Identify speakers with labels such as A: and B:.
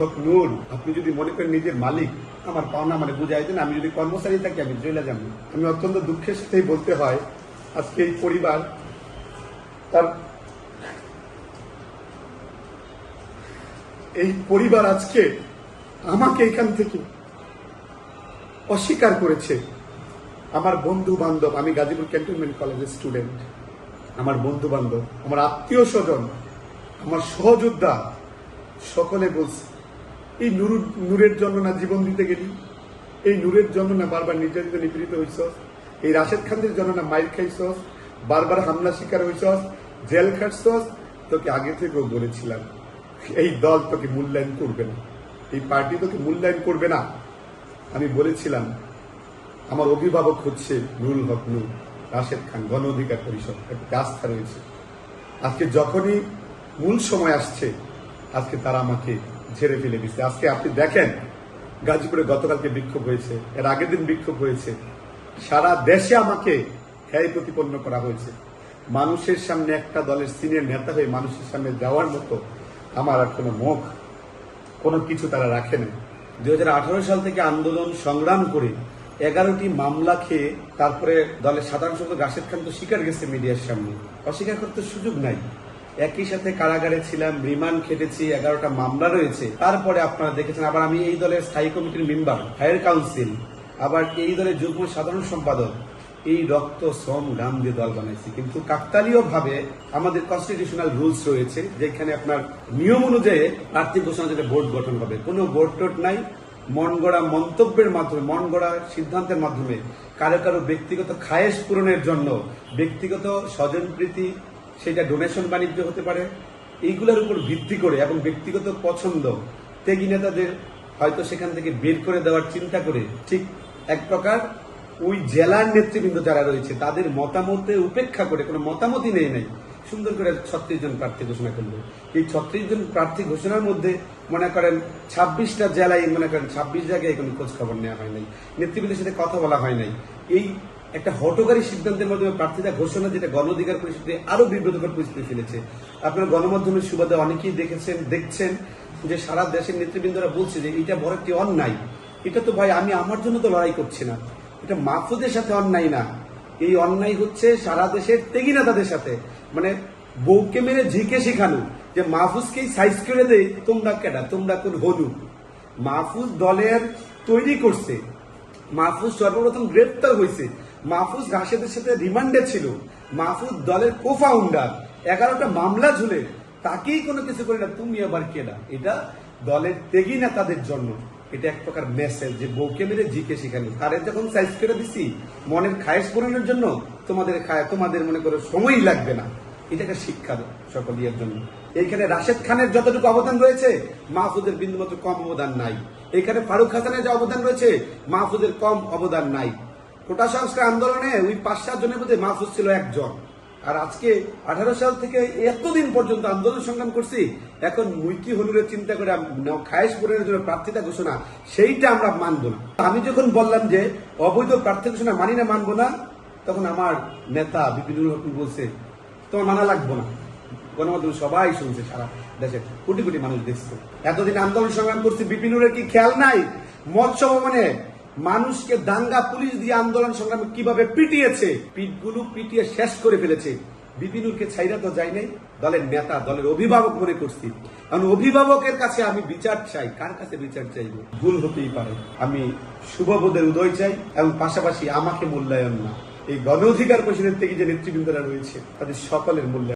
A: নূর আপনি যদি মনে করেন নিজের মালিক, আমার পাওনা মানে বুঝাই দেন, আমি যদি কর্মচারী থাকি, আমি চলে যাব। আমি অত্যন্ত দুঃখের সাথেই বলতে হয়, আজকে এই পরিবার তার এই পরিবার আজকে আমাকে এখান থেকে অস্বীকার করেছে। আমার বন্ধু বান্ধব আমি গাজীপুর ক্যান্টনমেন্ট কলেজের স্টুডেন্ট। আমার বন্ধু বান্ধব আমার আত্মীয় স্বজন, আমার সহযোদ্ধা, সকলে বলছে এই নুরু, নূরের জন্য না জীবন দিতে গেলি? এই নূরের জন্য না বারবার নির্যাতিত, নিপীড়িত হইছ এই রাশেদ খানদের জন্য না মাইর খাইছ বারবার হামলা শিকার হইছ জেল খাটছ তোকে আগে থেকেও বলেছিলাম, এই দল তোকে মূল্যায়ন করবে না। এই পার্টি তোকে মূল্যায়ন করবে না। আমি বলেছিলাম, আমার অভিভাবক হচ্ছে নুরুল হক নূর, রাশেদ খান, গণ অধিকার পরিষদ, একটা আস্থা রয়েছে। আজকে যখনই মূল সময় আসছে, আজকে তারা আমাকে ঝেড়ে ফেলে দিচ্ছে। আজকে আপনি দেখেন, গাজীপুরে গতকালকে বিক্ষোভ হয়েছে, এর আগের দিন বিক্ষোভ হয়েছে। সারা দেশে আমাকে হ্যায় প্রতিপন্ন করা হয়েছে। মানুষের সামনে একটা দলের সিনিয়র নেতা হয়ে মানুষের সামনে যাওয়ার মতো আমার আর কোনো মুখ, কোনো কিছু তারা রাখে না দু হাজার আঠারো সাল থেকে আন্দোলন সংগ্রাম করে এগারোটি মামলা খেয়ে তারপরে দলের সাধারণ সম্পাদক রাশেদ খান তো স্বীকার গেছে মিডিয়ার সামনে। অস্বীকার করতে সুযোগ নাই। একই সাথে কারাগারে ছিলাম, রিমান্ড খেটেছি, এগারোটা মামলা রয়েছে। তারপরে আপনারা দেখেছেন, আবার আমি এই দলের স্থায়ী কমিটির মেম্বার হায়ার কাউন্সিল, আবার এই দলের যুগ্ম সাধারণ সম্পাদক। এই রক্ত, শ্রম গাম দিয়ে দল বানাইছি। কিন্তু কাকতালীয় ভাবে আমাদের কনস্টিটিউশনাল রুলস রয়েছে, যেখানে আপনার নিয়ম অনুযায়ী প্রার্থী ঘোষণা যেটা বোর্ড গঠন হবে। কোনো বোর্ড টোট নাই। মন গড়া মন্তব্যের মাধ্যমে, মন গড়া সিদ্ধান্তের মাধ্যমে কারও কারও ব্যক্তিগত খায়েশ পূরণের জন্য, ব্যক্তিগত স্বজনপ্রীতি ডোনেশন বাণিজ্য হতে পারে। এইগুলোর উপর ভিত্তি করে এবং ব্যক্তিগত পছন্দ, ত্যাগী নেতাদের হয়তো সেখান থেকে বের করে দেওয়ার চিন্তা করে ঠিক এক প্রকার ওই জেলার নেতৃবৃন্দ যারা রয়েছে, তাদের মতামতে উপেক্ষা করে, কোনো মতামতই নেই নাই। সুন্দর করে ছত্রিশ জন প্রার্থী ঘোষণা করল। এই ছত্রিশ জন প্রার্থী ঘোষণার মধ্যে মনে করেন ছাব্বিশটা জেলায় মনে করেন ছাব্বিশ জায়গায় কোনো খোঁজ খবর নেওয়া হয় নাই। নেতৃবৃন্দের সাথে কথা বলা হয় নাই। এই একটা হটকারী সিদ্ধান্তের মাধ্যমে প্রার্থীরা ঘোষণা যেটা গণ অধিকার পরিষদে আরও বিব্রতকর পরিস্থিতি ফেলেছে। আপনারা গণমাধ্যমের সুবাদে অনেকেই দেখেছেন, দেখছেন যে সারা দেশের নেতৃবৃন্দরা বলছে যে এটা বড় একটি অন্যায়। এটা তো ভাই আমি আমার জন্য তো লড়াই করছি না। এটা মাহফুজের সাথে অন্যায় না। এই অন্যায় হচ্ছে সারা দেশের তেগি নেতাদের সাথে। মানে বউকে মেরে ঝিকে শেখানো। যে মাহফুজকেই সাইজ করে দেয় তোমরা কেডা? তোমরা কোন হলু মাহফুজ দলের তৈরি করছে। মাহফুজ সর্বপ্রথম গ্রেপ্তার হয়েছে। মাহফুজ রাশেদের সাথে রিমান্ডে ছিল। মাহফুজ দলের কো ফাউন্ডার এগারোটা মামলা ঝুলে। তাকেই কোনো কিছু করে না তুমি আবার কেডা এটা দলের ত্যাগী নেতাদের জন্য। এটা এক প্রকার মেসেজ যে বউকে মেরে জিকে শেখানো। তারে যখন সাইজ করে দিছি, মনের খায়েশ পূরণের জন্য তোমাদের খায় তোমাদের মনে করো সময়ই লাগবে না। এটা একটা শিক্ষা সকল ইয়ের জন্য। এইখানে রাশেদ খানের যতটুকু অবদান রয়েছে, মাহফুজের বিন্দুমাত্র কম অবদান নাই। এখানে ফারুক হাসানের যে অবদান রয়েছে, মাহফুজের কম অবদান নাই। কোটা সংস্কার আন্দোলনে ওই পাঁচ সাত জনের মধ্যে মাহফুজ ছিল একজন। আর আজকে আঠারো সাল থেকে এতদিন পর্যন্ত আন্দোলন সংগ্রাম করছি, এখন মুইকি হলুরের চিন্তা করে খায়েশ পূরণের জন্য প্রার্থিতা ঘোষণা, সেইটা আমরা মানব না। আমি যখন বললাম যে অবৈধ প্রার্থী ঘোষণা মানি না, মানবো না, তখন আমার নেতা বিপিনুর হকুল বলছে, তোমার মানা লাগবো না। গণমাধ্যম সবাই শুনছে সারা দেশে, কোটি কোটি মানুষ দেখছে। এতদিন আন্দোলন সংগ্রাম করছে, বিপিনুরের কি খেয়াল নাই? মৎস্য ভবনে মানুষকে দাঙ্গা পুলিশ দিয়ে আন্দোলন সংগ্রামে কীভাবে পিটিয়েছে? পিটগুলো পিটিয়ে শেষ করে ফেলেছে। বিপিনুরকে ছাইরা তো যাই নাই, দলের নেতা, দলের অভিভাবক মনে করছি। কারণ অভিভাবকের কাছে আমি বিচার চাই। কার কাছে বিচার চাইব? ভুল হতেই পারে। আমি শুভবোধের উদয় চাই এবং পাশাপাশি আমাকে মূল্যায়ন না। এই গণ অধিকার পরিষদের থেকে যে নেতৃবৃন্দরা রয়েছে, তাদের সকলের মূল্যায়ন